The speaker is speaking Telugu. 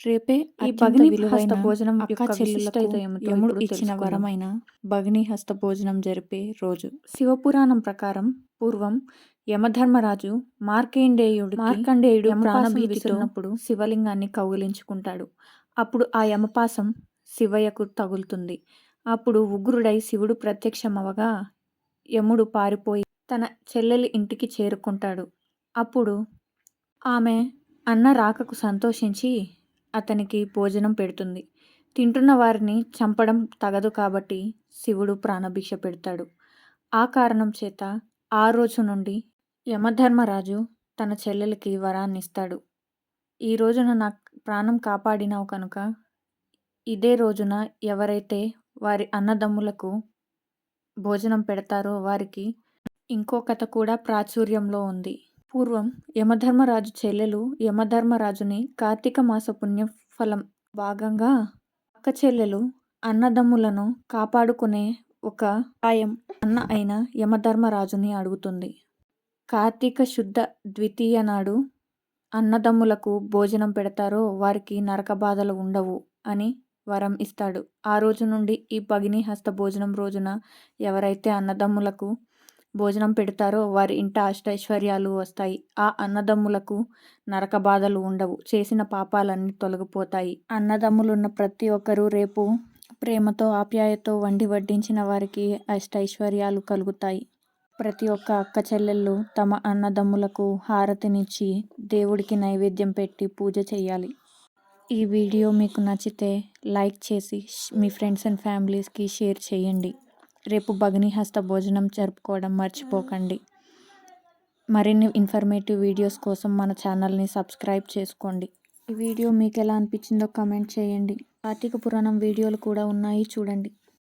రేపే ఈ భగిని హస్త భోజనం యొక్క విశిష్టతయేమిటో యముడు ఇచ్చిన. వరమైన భగిని హస్త భోజనం జరిపే రోజు. శివపురాణం ప్రకారం పూర్వం యమధర్మరాజు మార్కండేయుడు మార్కండేయుడు యమపాసం ప్రాణభీతితో విసురునప్పుడు శివలింగాన్ని కౌగిలించుకుంటాడు. అప్పుడు ఆ యమపాసం శివయ్యకు తగులుతుంది. అప్పుడు ఉగ్రుడై శివుడు ప్రత్యక్షమవగా యముడు పారిపోయి తన చెల్లెలి ఇంటికి చేరుకుంటాడు. అప్పుడు ఆమె అన్న రాకకు సంతోషించి అతనికి భోజనం పెడుతుంది. తింటున్న వారిని చంపడం తగదు కాబట్టి శివుడు ప్రాణభిక్ష పెడతాడు. ఆ కారణం చేత ఆ రోజు నుండి యమధర్మరాజు తన చెల్లెలకి వరాన్ని ఇస్తాడు ఈ రోజున నా ప్రాణం కాపాడినావు కనుక ఇదే రోజున ఎవరైతే వారి అన్నదమ్ములకు భోజనం పెడతారో వారికి ఇంకో కథ కూడా ప్రాచుర్యంలో ఉంది. పూర్వం యమధర్మరాజు చెల్లెలు యమధర్మరాజుని కార్తీక మాస పుణ్యఫలం భాగంగా అక్క చెల్లెలు అన్నదమ్ములను కాపాడుకునే ఒక ఆయం అన్న అయిన యమధర్మరాజుని అడుగుతుంది. కార్తీక శుద్ధ ద్వితీయ నాడు అన్నదమ్ములకు భోజనం పెడతారో వారికి నరక బాధలు ఉండవు అని వరం ఇస్తాడు. ఆ రోజు నుండి ఈ భగిని హస్త భోజనం రోజున ఎవరైతే అన్నదమ్ములకు భోజనం పెడతారో వారి ఇంట అష్టైశ్వర్యాలు వస్తాయి. ఆ అన్నదమ్ములకు నరక బాధలు ఉండవు. చేసిన పాపాలన్నీ తొలగిపోతాయి. అన్నదమ్ములున్న ప్రతి ఒక్కరూ రేపు ప్రేమతో ఆప్యాయతో వండి వడ్డించిన వారికి అష్టైశ్వర్యాలు కలుగుతాయి. ప్రతి ఒక్క అక్క చెల్లెళ్ళు తమ అన్నదమ్ములకు హారతినిచ్చి దేవుడికి నైవేద్యం పెట్టి పూజ చేయాలి. ఈ వీడియో మీకు నచ్చితే లైక్ చేసి మీ ఫ్రెండ్స్ అండ్ ఫ్యామిలీస్కి షేర్ చేయండి. రేపు భగినిహస్త భోజనం జరుపుకోవడం మర్చిపోకండి. మరిన్ని ఇన్ఫర్మేటివ్ వీడియోస్ కోసం మన ఛానల్ని సబ్స్క్రైబ్ చేసుకోండి. ఈ వీడియో మీకు ఎలా అనిపించిందో కమెంట్ చేయండి. కార్తీక పురాణం వీడియోలు కూడా ఉన్నాయి చూడండి.